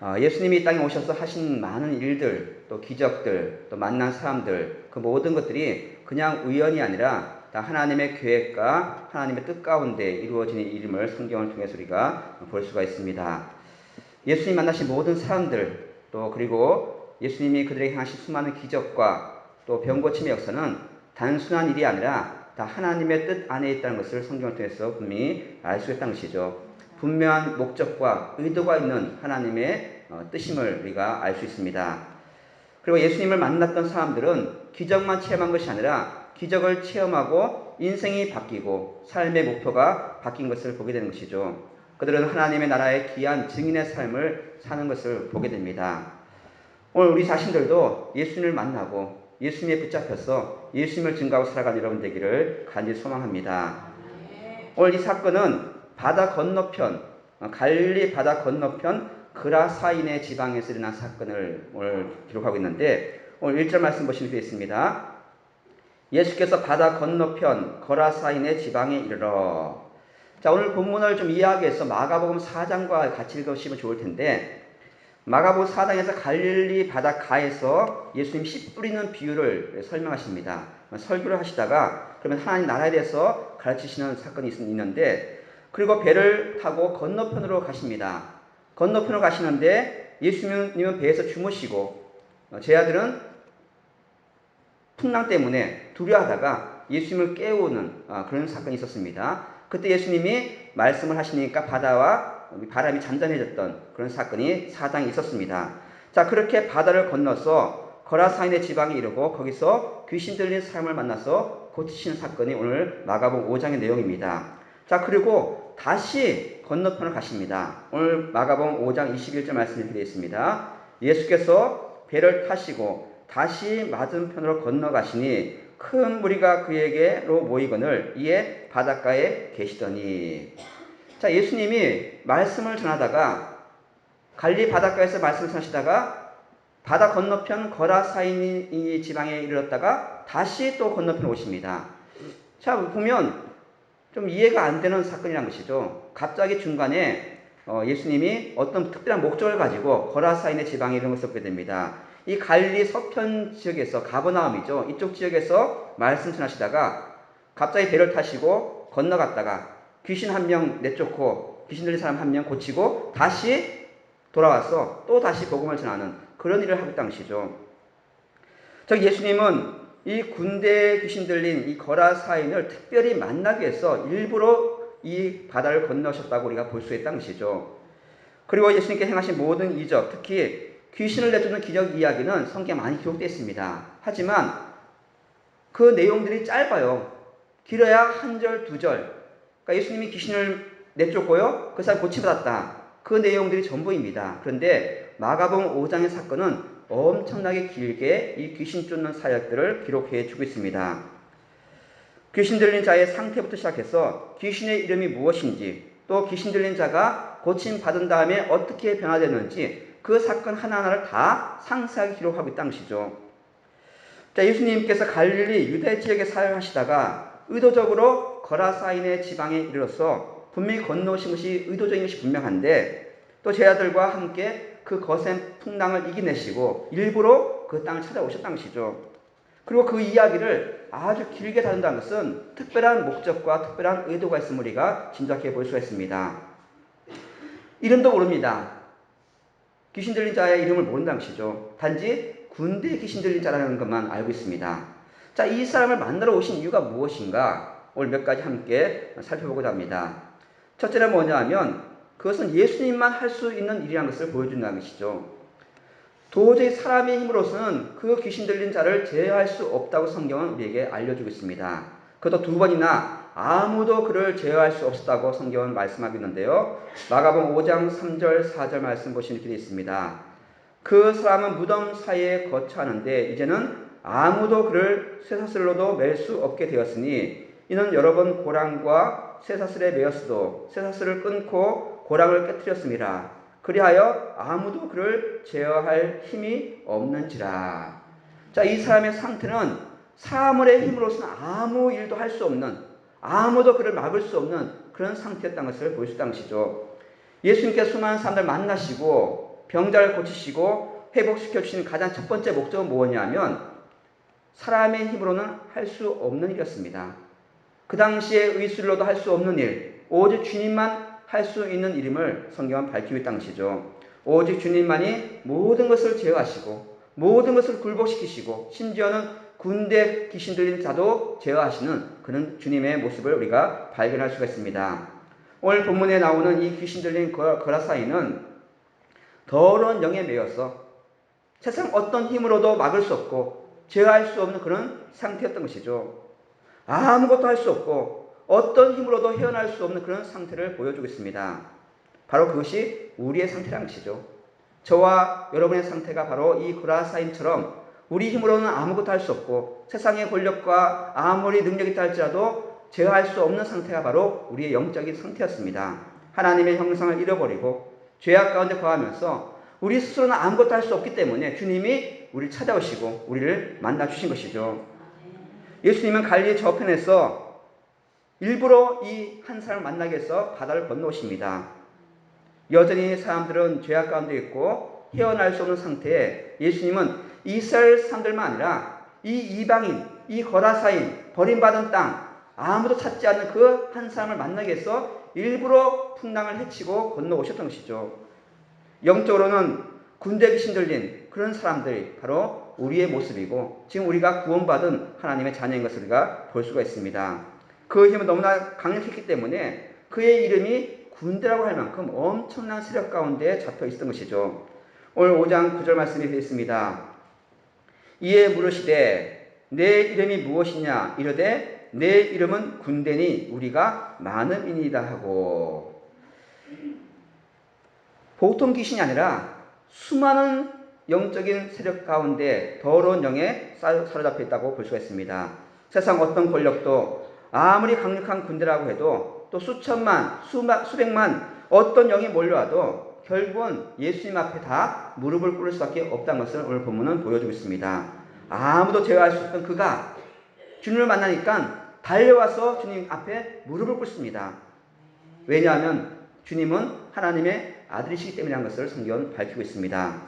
어, 예수님이 이 땅에 오셔서 하신 많은 일들, 또 기적들, 또 만난 사람들, 그 모든 것들이 그냥 우연이 아니라 다 하나님의 계획과 하나님의 뜻 가운데 이루어지는 일임을 성경을 통해서 우리가 볼 수가 있습니다. 예수님 만나신 모든 사람들, 또 그리고 예수님이 그들에게 행하신 수많은 기적과 또 병고침의 역사는 단순한 일이 아니라 다 하나님의 뜻 안에 있다는 것을 성경을 통해서 분명히 알 수 있다는 것이죠. 분명한 목적과 의도가 있는 하나님의 어, 뜻임을 우리가 알 수 있습니다. 그리고 예수님을 만났던 사람들은 기적만 체험한 것이 아니라 기적을 체험하고 인생이 바뀌고 삶의 목표가 바뀐 것을 보게 되는 것이죠. 그들은 하나님의 나라의 귀한 증인의 삶을 사는 것을 보게 됩니다. 오늘 우리 자신들도 예수님을 만나고 예수님에 붙잡혀서 예수님을 증거하고 살아가는 여러분 되기를 간절히 소망합니다. 오늘 이 사건은 바다 건너편, 갈릴리 바다 건너편 그라사인의 지방에서 일어난 사건을 오늘 기록하고 있는데 오늘 1절 말씀 보시면 되겠습니다. 예수께서 바다 건너편 거라사인의 지방에 이르러 자 오늘 본문을 좀 이해하기 위해서 마가복음 4장과 같이 읽으시면 좋을 텐데 마가복음 4장에서 갈릴리 바닷가에서 예수님 씨 뿌리는 비유를 설명하십니다. 설교를 하시다가 그러면 하나님 나라에 대해서 가르치시는 사건이 있는데 그리고 배를 타고 건너편으로 가십니다. 건너편으로 가시는데 예수님은 배에서 주무시고 제 아들은 풍랑 때문에 두려워하다가 예수님을 깨우는 그런 사건이 있었습니다. 그때 예수님이 말씀을 하시니까 바다와 바람이 잔잔해졌던 그런 사건이 사당에 있었습니다. 자, 그렇게 바다를 건너서 거라사인의 지방에 이르고 거기서 귀신 들린 사람을 만나서 고치시는 사건이 오늘 마가복 5장의 내용입니다. 자, 그리고 다시 건너편을 가십니다. 오늘 마가복 5장 21절 말씀 이렇게 되어 있습니다. 예수께서 배를 타시고 다시 맞은편으로 건너가시니 큰 무리가 그에게로 모이거늘 이에 바닷가에 계시더니 자 예수님이 말씀을 전하다가 갈리 바닷가에서 말씀을 전하시다가 바다 건너편 거라사인 지방에 이르렀다가 다시 또 건너편 오십니다. 자 보면 좀 이해가 안 되는 사건이란 것이죠. 갑자기 중간에 어, 예수님이 어떤 특별한 목적을 가지고 거라사인의 지방에 이런 것을 보게 됩니다. 이 갈리 서편 지역에서 가버나움이죠. 이쪽 지역에서 말씀 전하시다가 갑자기 배를 타시고 건너갔다가 귀신 한 명 내쫓고 귀신 들린 사람 한 명 고치고 다시 돌아와서 또 다시 복음을 전하는 그런 일을 하고 있던 것이죠. 저 예수님은 이 군대 귀신 들린 이 거라사인을 특별히 만나기 위해서 일부러 이 바다를 건너셨다고 우리가 볼 수 있다는 것이죠. 그리고 예수님께 행하신 모든 이적, 특히 귀신을 내쫓는 기적 이야기는 성경에 많이 기록되어 있습니다. 하지만 그 내용들이 짧아요. 길어야 한 절, 두 절. 그러니까 예수님이 귀신을 내쫓고요. 그 사람 고치받았다. 그 내용들이 전부입니다. 그런데 마가복음 5장의 사건은 엄청나게 길게 이 귀신 쫓는 사역들을 기록해 주고 있습니다. 귀신 들린 자의 상태부터 시작해서 귀신의 이름이 무엇인지 또 귀신 들린 자가 고침 받은 다음에 어떻게 변화되는지 그 사건 하나하나를 다 상세하게 기록하고 있다는 것이죠. 자, 예수님께서 갈릴리 유대 지역에 사용하시다가 의도적으로 거라사인의 지방에 이르러서 분명히 건너오신 것이 의도적인 것이 분명한데 또제 아들과 함께 그 거센 풍랑을 이기내시고 일부러 그 땅을 찾아오셨다는 것이죠. 그리고 그 이야기를 아주 길게 다룬다는 것은 특별한 목적과 특별한 의도가 있음을 우리가 짐작해 볼 수가 있습니다. 이름도 모릅니다. 귀신 들린 자의 이름을 모른다는 것이죠. 단지 군대 귀신 들린 자라는 것만 알고 있습니다. 자, 이 사람을 만나러 오신 이유가 무엇인가? 오늘 몇 가지 함께 살펴보고자 합니다. 첫째는 뭐냐 하면 그것은 예수님만 할 수 있는 일이라는 것을 보여준다는 것이죠. 도저히 사람의 힘으로서는 그 귀신 들린 자를 제어할 수 없다고 성경은 우리에게 알려주고 있습니다. 그것도 두 번이나 아무도 그를 제어할 수 없었다고 성경은 말씀하고 있는데요. 마가복음 5장 3절 4절 말씀 보시면 이렇게 되어 있습니다. 그 사람은 무덤 사이에 거처하는데 이제는 아무도 그를 쇠사슬로도 맬 수 없게 되었으니 이는 여러 번 고랑과 쇠사슬에 매었어도 쇠사슬을 끊고 고랑을 깨뜨렸습니다. 그리하여 아무도 그를 제어할 힘이 없는지라. 자, 이 사람의 상태는 사물의 힘으로서는 아무 일도 할 수 없는 아무도 그를 막을 수 없는 그런 상태였다는 것을 보여주다는 것이죠. 예수님께서 수많은 사람들 만나시고 병자를 고치시고 회복시켜 주시는 가장 첫 번째 목적은 뭐냐면 사람의 힘으로는 할 수 없는 일이었습니다. 그 당시에 의술로도 할 수 없는 일, 오직 주님만 할 수 있는 일임을 성경은 밝히고 있다는 것이죠. 오직 주님만이 모든 것을 제어하시고 모든 것을 굴복시키시고 심지어는 군대 귀신 들린 자도 제어하시는 그런 주님의 모습을 우리가 발견할 수가 있습니다. 오늘 본문에 나오는 이 귀신 들린 거라사이는 더러운 영에 매여서 세상 어떤 힘으로도 막을 수 없고 제어할 수 없는 그런 상태였던 것이죠. 아무것도 할 수 없고 어떤 힘으로도 헤어날 수 없는 그런 상태를 보여주고 있습니다. 바로 그것이 우리의 상태라는 것이죠. 저와 여러분의 상태가 바로 이 고라사인처럼 우리 힘으로는 아무것도 할 수 없고 세상의 권력과 아무리 능력이 있다 할지라도 제어할 수 없는 상태가 바로 우리의 영적인 상태였습니다. 하나님의 형상을 잃어버리고 죄악 가운데 거하면서 우리 스스로는 아무것도 할 수 없기 때문에 주님이 우리를 찾아오시고 우리를 만나 주신 것이죠. 예수님은 갈리 저편에서 일부러 이 한 사람을 만나기 위해서 바다를 건너오십니다. 여전히 사람들은 죄악 가운데 있고 헤어날 수 없는 상태에 예수님은 이스라엘 사람들만 아니라 이 이방인, 이 거라사인, 버림받은 땅, 아무도 찾지 않는 그 한 사람을 만나기 위해서 일부러 풍랑을 헤치고 건너오셨던 것이죠. 영적으로는 군대 귀신 들린 그런 사람들이 바로 우리의 모습이고 지금 우리가 구원받은 하나님의 자녀인 것을 우리가 볼 수가 있습니다. 그 힘은 너무나 강력했기 때문에 그의 이름이 군대라고 할 만큼 엄청난 세력 가운데 잡혀 있었던 것이죠. 오늘 5장 9절 말씀이 되어 있습니다. 이에 물으시되 내 이름이 무엇이냐 이르되 내 이름은 군대니 우리가 많음이니다 하고 보통 귀신이 아니라 수많은 영적인 세력 가운데 더러운 영에 사로잡혀 있다고 볼 수가 있습니다. 세상 어떤 권력도 아무리 강력한 군대라고 해도 또 수천만, 수만, 수백만 어떤 영이 몰려와도 결국은 예수님 앞에 다 무릎을 꿇을 수밖에 없다는 것을 오늘 본문은 보여주고 있습니다. 아무도 제어할 수 없던 그가 주님을 만나니까 달려와서 주님 앞에 무릎을 꿇습니다. 왜냐하면 주님은 하나님의 아들이시기 때문이라는 것을 성경은 밝히고 있습니다.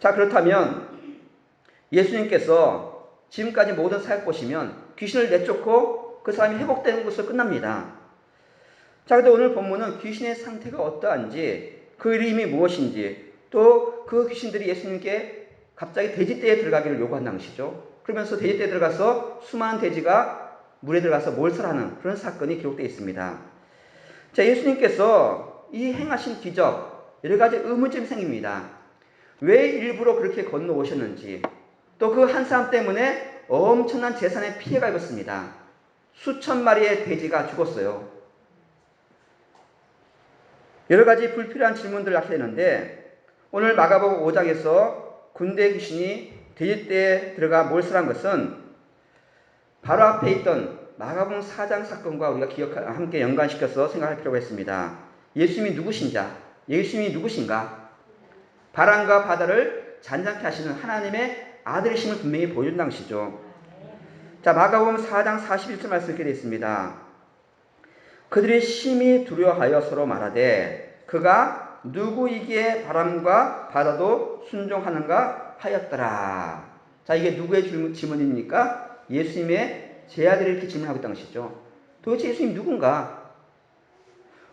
자, 그렇다면 예수님께서 지금까지 모든 사역 보시면 귀신을 내쫓고 그 사람이 회복되는 것으로 끝납니다. 자, 근데 오늘 본문은 귀신의 상태가 어떠한지, 그 이름이 무엇인지, 또 그 귀신들이 예수님께 갑자기 돼지떼에 들어가기를 요구한다는 것이죠. 그러면서 돼지떼에 들어가서 수많은 돼지가 물에 들어가서 몰살하는 그런 사건이 기록되어 있습니다. 자, 예수님께서 이 행하신 기적, 여러 가지 의문점이 생깁니다. 왜 일부러 그렇게 건너오셨는지, 또 그 한 사람 때문에 엄청난 재산의 피해가 입었습니다. 수천 마리의 돼지가 죽었어요. 여러 가지 불필요한 질문들을 낳게 되는데 오늘 마가복음 5장에서 군대 귀신이 돼지떼에 들어가 몰살한 것은 바로 앞에 있던 마가복음 4장 사건과 우리가 기억 함께 연관시켜서 생각할 필요가 있습니다. 예수님이 누구신자? 예수님이 누구신가? 바람과 바다를 잔잔케 하시는 하나님의 아들이심을 분명히 보여준다는 것이죠. 자, 마가복음 4장 41절 말씀 이렇게 되어 있습니다. 그들이 심히 두려워하여 서로 말하되 그가 누구이기에 바람과 바다도 순종하는가 하였더라. 자, 이게 누구의 질문입니까? 예수님의 제 아들이 이렇게 질문하고 있다는 것이죠. 도대체 예수님 누군가?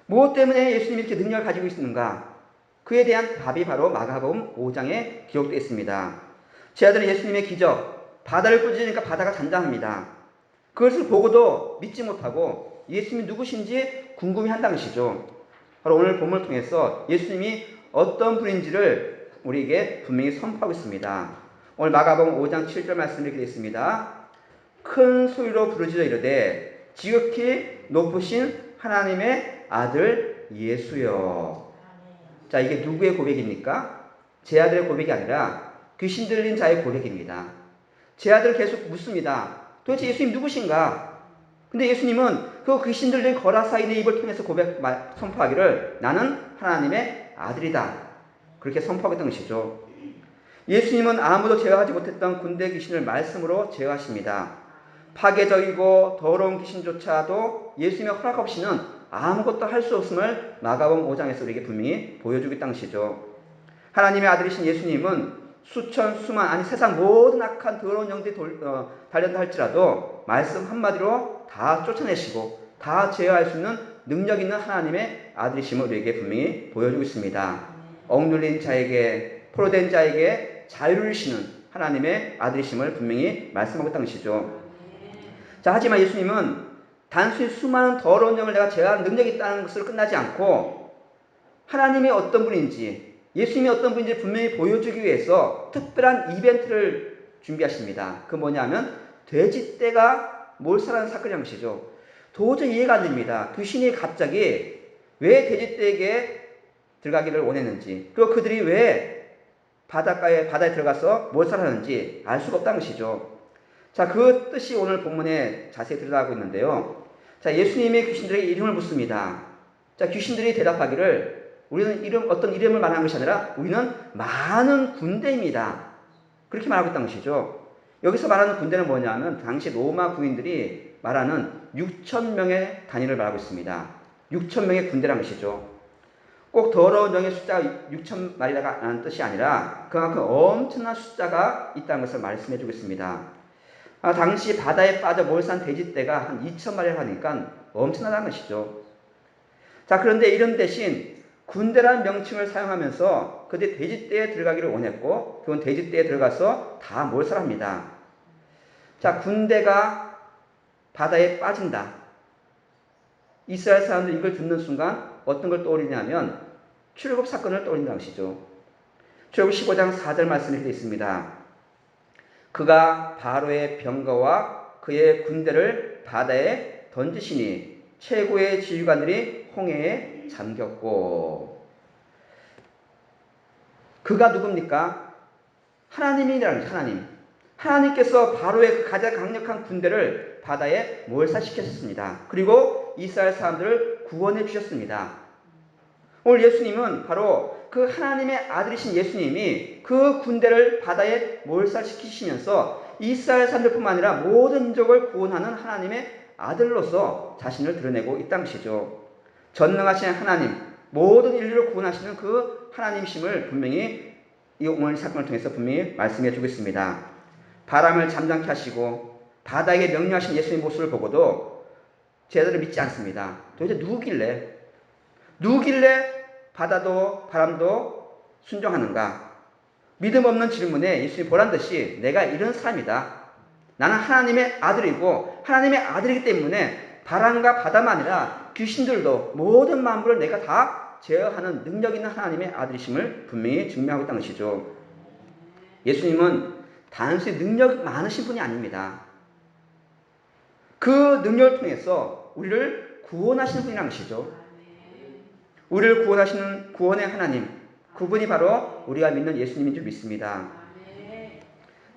무엇 때문에 예수님이 이렇게 능력을 가지고 있는가? 그에 대한 답이 바로 마가복음 5장에 기록되어 있습니다. 제 아들은 예수님의 기적, 바다를 꾸짖으니까 바다가 잔잔합니다. 그것을 보고도 믿지 못하고 예수님이 누구신지 궁금해한다는 것이죠. 바로 오늘 본문을 통해서 예수님이 어떤 분인지를 우리에게 분명히 선포하고 있습니다. 오늘 마가복음 5장 7절 말씀 이렇게 있습니다. 큰 소리로 부르짖어 이르되 지극히 높으신 하나님의 아들 예수여. 자, 이게 누구의 고백입니까? 제 아들의 고백이 아니라 귀신 들린 자의 고백입니다. 제 아들 계속 묻습니다. 도대체 예수님 누구신가? 근데 예수님은 그 귀신 들린 거라사인의 입을 통해서 고백, 선포하기를 나는 하나님의 아들이다. 그렇게 선포하겠다는 것이죠. 예수님은 아무도 제어하지 못했던 군대 귀신을 말씀으로 제어하십니다. 파괴적이고 더러운 귀신조차도 예수님의 허락 없이는 아무것도 할 수 없음을 마가복음 5장에서 우리에게 분명히 보여주겠다는 것이죠. 하나님의 아들이신 예수님은 수천 수만 아니 세상 모든 악한 더러운 영들이 돌, 어, 달렸다 할지라도 말씀 한마디로 다 쫓아내시고 다 제어할 수 있는 능력 있는 하나님의 아들이심을 우리에게 분명히 보여주고 있습니다. 억눌린 자에게 포로된 자에게 자유를 주시는 하나님의 아들이심을 분명히 말씀하고 있다는 것이죠. 자, 하지만 예수님은 단순히 수많은 더러운 영을 내가 제어하는 능력이 있다는 것으로 끝나지 않고 하나님이 어떤 분인지 예수님이 어떤 분인지 분명히 보여주기 위해서 특별한 이벤트를 준비하십니다. 그 뭐냐면 돼지떼가 몰살하는 사건이라는 것이죠. 도저히 이해가 안 됩니다. 귀신이 갑자기 왜 돼지떼에게 들어가기를 원했는지 그리고 그들이 왜 바닷가에 바다에 들어가서 몰살하는지 알 수가 없다는 것이죠. 자, 그 뜻이 오늘 본문에 자세히 들어가고 있는데요. 자, 예수님의 귀신들에게 이름을 묻습니다. 자, 귀신들이 대답하기를 우리는 이름, 어떤 이름을 말하는 것이 아니라 우리는 많은 군대입니다. 그렇게 말하고 있다는 것이죠. 여기서 말하는 군대는 뭐냐면 당시 로마 군인들이 말하는 6천 명의 단위를 말하고 있습니다. 6천 명의 군대라는 것이죠. 꼭 더러운 영의 숫자가 6천 마리라는 뜻이 아니라 그만큼 엄청난 숫자가 있다는 것을 말씀해 주고 있습니다. 아, 당시 바다에 빠져 몰산 돼지떼가 한 2천 마리를 하니까 엄청나다는 것이죠. 자, 그런데 이런 대신 군대라는 명칭을 사용하면서 그들이 돼지떼에 들어가기를 원했고, 그건 돼지떼에 들어가서 다 몰살합니다. 자, 군대가 바다에 빠진다. 이스라엘 사람들이 이걸 듣는 순간 어떤 걸 떠올리냐면 출애굽 사건을 떠올린다는 것이죠. 출애굽 15장 4절 말씀이 되어 있습니다. 그가 바로의 병거와 그의 군대를 바다에 던지시니 최고의 지휘관들이 홍해에 잠겼고 그가 누굽니까? 하나님이라는 하나님. 하나님께서 바로의 그 가장 강력한 군대를 바다에 몰살시켰습니다. 그리고 이스라엘 사람들을 구원해 주셨습니다. 오늘 예수님은 바로 그 하나님의 아들이신 예수님이 그 군대를 바다에 몰살시키시면서 이스라엘 사람들뿐만 아니라 모든 민족을 구원하는 하나님의 아들로서 자신을 드러내고 있다는 것이죠. 전능하신 하나님, 모든 인류를 구원하시는 그 하나님심을 분명히 이 오늘 사건을 통해서 분명히 말씀해 주고 있습니다. 바람을 잠잠케 하시고 바다에게 명령하신 예수님의 모습을 보고도 제자들을 믿지 않습니다. 도대체 누구길래 누구길래 바다도 바람도 순종하는가? 믿음 없는 질문에 예수님이 보란 듯이 내가 이런 사람이다. 나는 하나님의 아들이고 하나님의 아들이기 때문에 바람과 바다만 아니라 귀신들도 모든 만물을 내가 다 제어하는 능력 있는 하나님의 아들이심을 분명히 증명하고 있다는 것이죠. 예수님은 단순히 능력 많으신 분이 아닙니다. 그 능력을 통해서 우리를 구원하시는 분이라는 것이죠. 우리를 구원하시는 구원의 하나님, 그분이 바로 우리가 믿는 예수님인 줄 믿습니다.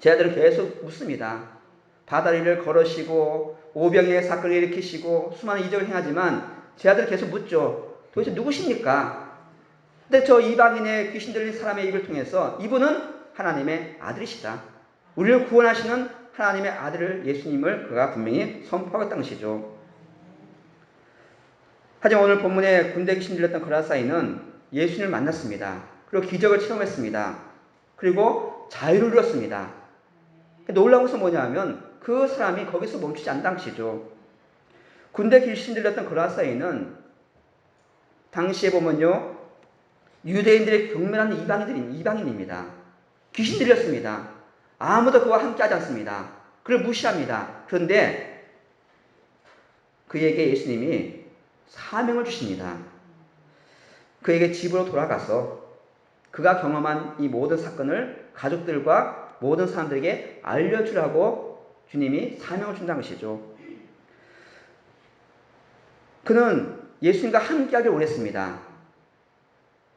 제자들은 계속 묻습니다. 바다 위를 걸으시고 오병의 사건을 일으키시고 수많은 이적을 행하지만 제자들 계속 묻죠. 도대체 누구십니까? 근데 저 이방인의 귀신 들린 사람의 입을 통해서 이분은 하나님의 아들이시다. 우리를 구원하시는 하나님의 아들을 예수님을 그가 분명히 선포하겠다는 것이죠. 하지만 오늘 본문에 군대 귀신 들렸던 거라사이는 예수님을 만났습니다. 그리고 기적을 체험했습니다. 그리고 자유를 누렸습니다. 놀라운 것은 뭐냐면 그 사람이 거기서 멈추지 것이죠. 군대 귀신 들렸던 거라사이는 당시에 보면요. 유대인들의 경멸하는 이방인들인 이방인입니다. 귀신 들렸습니다. 아무도 그와 함께 하지 않습니다. 그를 무시합니다. 그런데 그에게 예수님이 사명을 주십니다. 그에게 집으로 돌아가서 그가 경험한 이 모든 사건을 가족들과 모든 사람들에게 알려주라고 주님이 사명을 준다는 것이죠. 그는 예수님과 함께하길 원했습니다.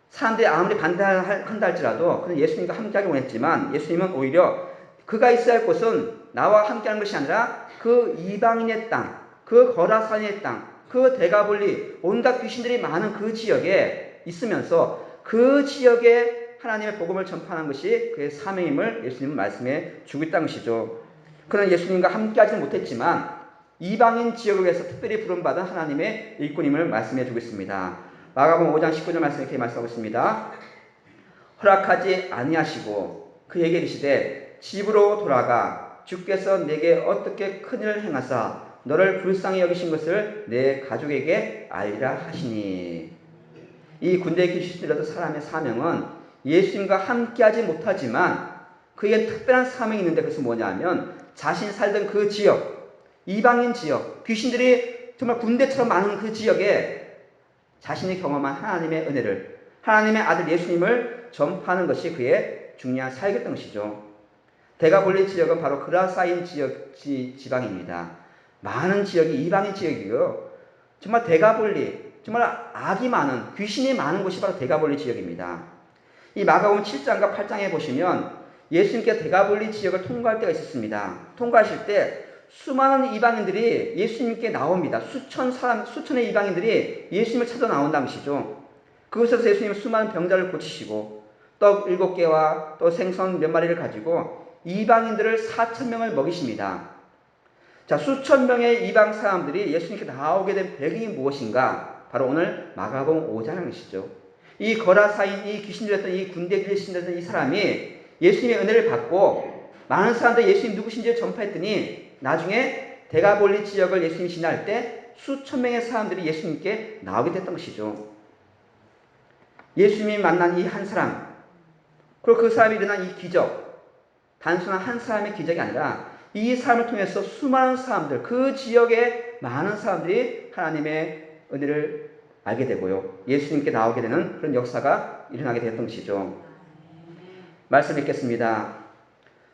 사람들이 아무리 반대한다 할지라도 그는 예수님과 함께하길 원했지만 예수님은 오히려 그가 있어야 할 곳은 나와 함께하는 것이 아니라 그 이방인의 땅, 그 거라산의 땅, 그 대가볼리 온갖 귀신들이 많은 그 지역에 있으면서 그 지역에 하나님의 복음을 전파하는 것이 그의 사명임을 예수님은 말씀해 주고 있다는 것이죠. 그는 예수님과 함께하지 못했지만 이방인 지역을 위해서 특별히 부름받은 하나님의 일꾼임을 말씀해 주고 있습니다. 마가복음 5장 19절 말씀 이렇게 말씀하고 있습니다. 허락하지 아니하시고 그에게 이르시되 집으로 돌아가 주께서 내게 어떻게 큰일을 행하사 너를 불쌍히 여기신 것을 내 가족에게 알리라 하시니 이 군대에 계시더라도 사람의 사명은 예수님과 함께하지 못하지만 그에게 특별한 사명이 있는데 그것은 뭐냐면 자신이 살던 그 지역 이방인 지역 귀신들이 정말 군대처럼 많은 그 지역에 자신이 경험한 하나님의 은혜를 하나님의 아들 예수님을 전파하는 것이 그의 중요한 사역이었던 것이죠. 대가볼리 지역은 바로 그라사인 지역 지, 지방입니다. 많은 지역이 이방인 지역이고요. 정말 대가볼리 정말 악이 많은 귀신이 많은 곳이 바로 대가볼리 지역입니다. 이 마가복음 7장과 8장에 보시면 예수님께 대가볼리 지역을 통과할 때가 있었습니다. 통과하실 때 수많은 이방인들이 예수님께 나옵니다. 수천 사람, 수천의 이방인들이 예수님을 찾아 나온다는 것이죠. 그곳에서 예수님은 수많은 병자를 고치시고 떡 일곱 개와 또 생선 몇 마리를 가지고 이방인들을 사천 명을 먹이십니다. 자, 수천 명의 이방 사람들이 예수님께 나오게 된 배경이 무엇인가? 바로 오늘 마가복음 5장의 것이죠. 이 거라사인, 이 귀신 들렸던 이 군대 귀신 들렸던 이 사람이 예수님의 은혜를 받고 많은 사람들이 예수님 누구신지 전파했더니 나중에 대가볼리 지역을 예수님이 지날 때 수천 명의 사람들이 예수님께 나오게 됐던 것이죠. 예수님이 만난 이 한 사람, 그리고 그 사람이 일어난 이 기적, 단순한 한 사람의 기적이 아니라 이 사람을 통해서 수많은 사람들, 그 지역의 많은 사람들이 하나님의 은혜를 알게 되고요. 예수님께 나오게 되는 그런 역사가 일어나게 되었던 것이죠. 말씀 읽겠습니다.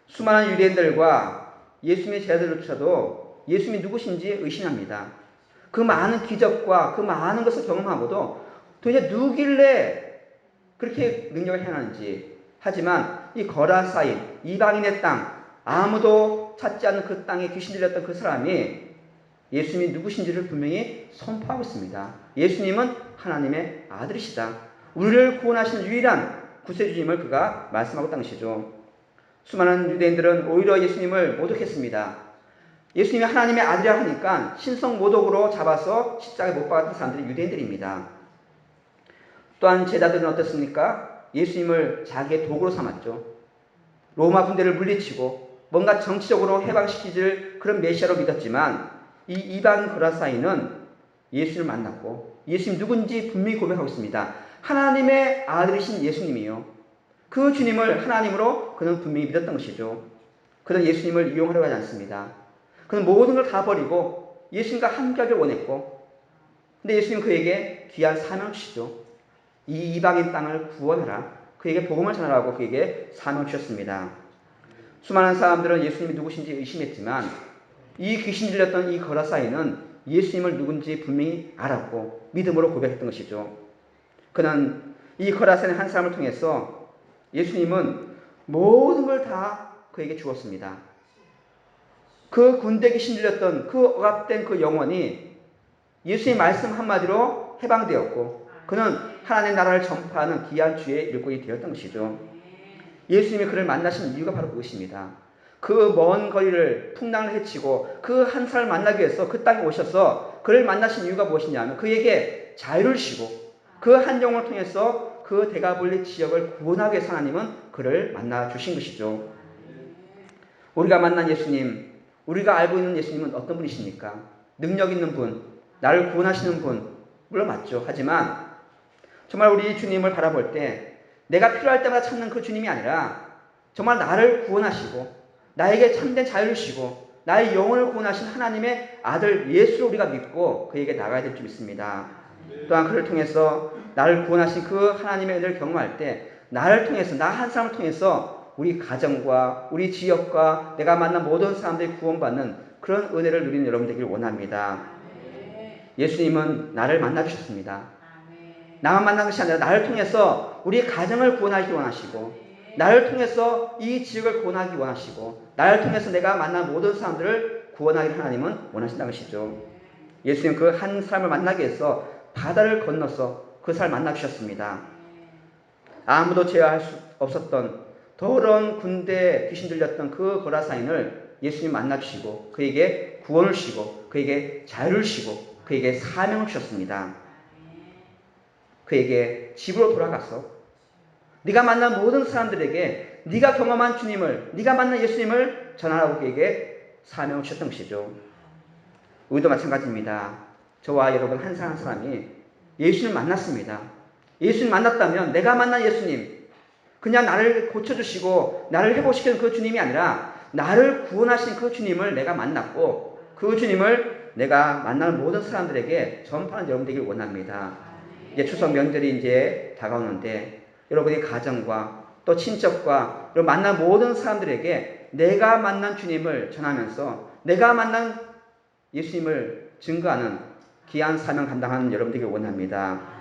수많은 유대인들과 예수님의 제자들조차도 예수님이 누구신지 의심합니다. 그 많은 기적과 그 많은 것을 경험하고도 도대체 누길래 그렇게 능력을 행하는지 하지만 이 거라사인 이방인의 땅 아무도 찾지 않는 그 땅에 귀신 들렸던 그 사람이 예수님이 누구신지를 분명히 선포하고 있습니다. 예수님은 하나님의 아들이시다. 우리를 구원하신 유일한 구세주님을 그가 말씀하고 것이죠. 수많은 유대인들은 오히려 예수님을 모독했습니다. 예수님이 하나님의 아들이라 하니까 신성 모독으로 잡아서 십자가에 못 박았던 사람들이 유대인들입니다. 또한 제자들은 어떻습니까? 예수님을 자기의 도구로 삼았죠. 로마 군대를 물리치고 뭔가 정치적으로 해방시키질 그런 메시아로 믿었지만 이 이방 그라사이는 예수를 만났고 예수님 누군지 분명히 고백하고 있습니다. 하나님의 아들이신 예수님이요. 그 주님을 하나님으로 그는 분명히 믿었던 것이죠. 그는 예수님을 이용하려고 하지 않습니다. 그는 모든 걸 다 버리고 예수님과 함께하길 원했고 근데 예수님 그에게 귀한 사명을 주시죠. 이 이방인 땅을 구원하라. 그에게 복음을 전하라고 그에게 사명 주셨습니다. 수많은 사람들은 예수님이 누구신지 의심했지만 이 귀신 들렸던 이 거라사이는 예수님을 누군지 분명히 알았고 믿음으로 고백했던 것이죠. 그는 이 거라사의 한 사람을 통해서 예수님은 모든 걸 다 그에게 주었습니다. 그 군대 귀신 들렸던 그 억압된 그 영혼이 예수의 말씀 한마디로 해방되었고 그는 하나님의 나라를 전파하는 귀한 주의 일꾼이 되었던 것이죠. 예수님이 그를 만나신 이유가 바로 그것입니다. 그 먼 거리를 풍랑을 헤치고 그 한 사람을 만나기 위해서 그 땅에 오셔서 그를 만나신 이유가 무엇이냐면 그에게 자유를 주고 그 한 영혼을 통해서 그 대가볼리 지역을 구원하기 위해서 하나님은 그를 만나 주신 것이죠. 우리가 만난 예수님, 우리가 알고 있는 예수님은 어떤 분이십니까? 능력 있는 분, 나를 구원하시는 분, 물론 맞죠. 하지만 정말 우리 주님을 바라볼 때 내가 필요할 때마다 찾는 그 주님이 아니라 정말 나를 구원하시고 나에게 참된 자유를 주시고 나의 영혼을 구원하신 하나님의 아들 예수를 우리가 믿고 그에게 나가야 될 줄 믿습니다. 또한 그를 통해서 나를 구원하신 그 하나님의 은혜를 경험할 때 나를 통해서 나 한 사람을 통해서 우리 가정과 우리 지역과 내가 만난 모든 사람들이 구원받는 그런 은혜를 누리는 여러분 되길 원합니다. 예수님은 나를 만나 주셨습니다. 나만 만난 것이 아니라 나를 통해서 우리 가정을 구원하기 원하시고 나를 통해서 이 지역을 구원하기 원하시고 나를 통해서 내가 만난 모든 사람들을 구원하기 하나님은 원하신다는 것이죠. 예수님 그 한 사람을 만나기 위해서 바다를 건너서 그 사람을 만나 주셨습니다. 아무도 제어할 수 없었던 더러운 군대 귀신 들렸던 그 거라사인을 예수님 만나 주시고 그에게 구원을 주시고 그에게 자유를 주시고 그에게 사명을 주셨습니다. 그에게 집으로 돌아가서 네가 만난 모든 사람들에게 네가 경험한 주님을 네가 만난 예수님을 전하라고 그에게 사명을 주셨던 것이죠. 우리도 마찬가지입니다. 저와 여러분 한 사람 한 사람이 예수님 만났습니다. 예수님 만났다면 내가 만난 예수님 그냥 나를 고쳐주시고 나를 회복시키는 그 주님이 아니라 나를 구원하신 그 주님을 내가 만났고 그 주님을 내가 만나는 모든 사람들에게 전파하는 여러분 되길 원합니다. 이제 추석 명절이 이제 다가오는데 여러분의 가정과 또 친척과 여러분 만난 모든 사람들에게 내가 만난 주님을 전하면서 내가 만난 예수님을 증거하는 귀한 사명 감당하는 여러분 되길 원합니다.